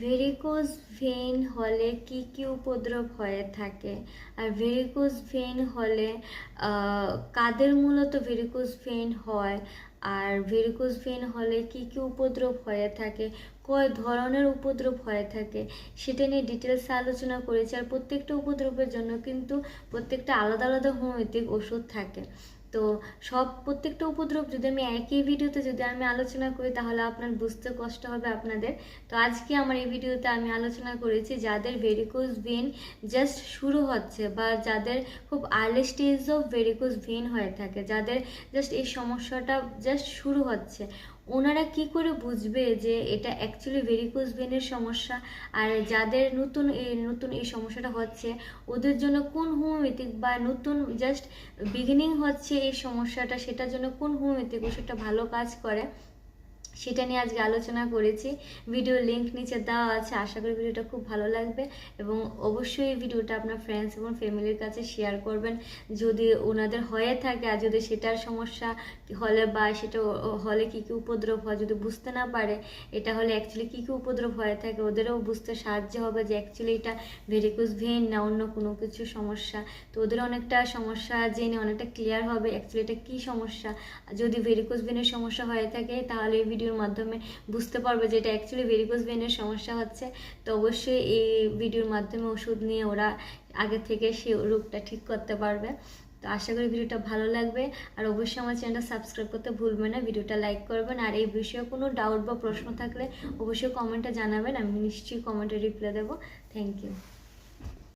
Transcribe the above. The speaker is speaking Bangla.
ভেরিকোজ ভেইন হলে কি কি উপদ্রব হয়ে থাকে? আর ভেরিকোজ ভেইন হলে কাদের মূলত ভেরিকোজ ভেইন হয়? আর ভেরিকোজ ভেইন হলে কি কি উপদ্রব হয়ে থাকে? কয় ধরনের উপদ্রব হয়ে থাকে? সেটা নিয়ে ডিটেলস আলোচনা করেছি। আর প্রত্যেকটা উপদ্রবের জন্য কিন্তু প্রত্যেকটা আলাদা আলাদা হোমিওপ্যাথিক ওষুধ থাকে। তো সব প্রত্যেকটা উপদ্রব যদি আমি একই ভিডিওতে যদি আমি আলোচনা করি, তাহলে আপনার বুঝতে কষ্ট হবে আপনাদের। তো আজকে আমার এই ভিডিওতে আমি আলোচনা করেছি যাদের ভেরিকোজ ভেন জাস্ট শুরু হচ্ছে বা যাদের খুব early stage of varicose vein হয়ে থাকে, যাদের জাস্ট এই সমস্যাটা জাস্ট শুরু হচ্ছে। ওনারা কি করে বুঝবে যে এটা অ্যাকচুয়ালি ভেরিকোজ ভেনের সমস্যা? আর যাদের নতুন এই নতুন এই সমস্যাটা হচ্ছে, ওদের জন্য কোন হোমিওপ্যাথিক বা নতুন জাস্ট বিগিনিং হচ্ছে এই সমস্যাটা, সেটার জন্য কোন হোমিওপ্যাথিক ওষুধটা ভালো কাজ করে? সেটা নিয়ে আজকে আলোচনা করেছি। ভিডিও লিংক নিচে দেওয়া আছে। আশা করি ভিডিওটা খুব ভালো লাগবে এবং অবশ্যই এই ভিডিওটা আপনার ফ্রেন্ডস এবং ফ্যামিলির কাছে শেয়ার করবেন। যদি ওনাদের হয়ে থাকে আর যদি সেটার সমস্যা হলে বা সেটা হলে কী কী উপদ্রব হয় যদি বুঝতে না পারে, এটা হলে অ্যাকচুয়ালি কী কী উপদ্রব হয়ে থাকে ওদেরও বুঝতে সাহায্য হবে যে অ্যাকচুয়ালি এটা ভেরিকোজ ভেন না অন্য কোনো কিছু সমস্যা। তো ওদের অনেকটা সমস্যা জেনে অনেকটা ক্লিয়ার হবে অ্যাকচুয়ালি এটা কী সমস্যা। যদি ভেরিকোজ ভেনের সমস্যা হয়ে থাকে তাহলে এই ভিডিওর মাধ্যমে বুঝতে পারবে যে এটা অ্যাকচুয়ালি ভেরিকোজ ভেনের সমস্যা হচ্ছে। তো অবশ্যই এই ভিডিওর মাধ্যমে ওষুধ নিয়ে ওরা আগে থেকে সে রোগটা ঠিক করতে পারবে। তো আশা করি ভিডিওটা ভালো লাগবে। আর অবশ্যই আমার চ্যানেলটা সাবস্ক্রাইব করতে ভুলবেন না, ভিডিওটা লাইক করবেন। আর এই বিষয়ে কোনো ডাউট বা প্রশ্ন থাকলে অবশ্যই কমেন্টে জানাবেন, আমি নিশ্চয়ই কমেন্টে রিপ্লাই দেবো। Thank you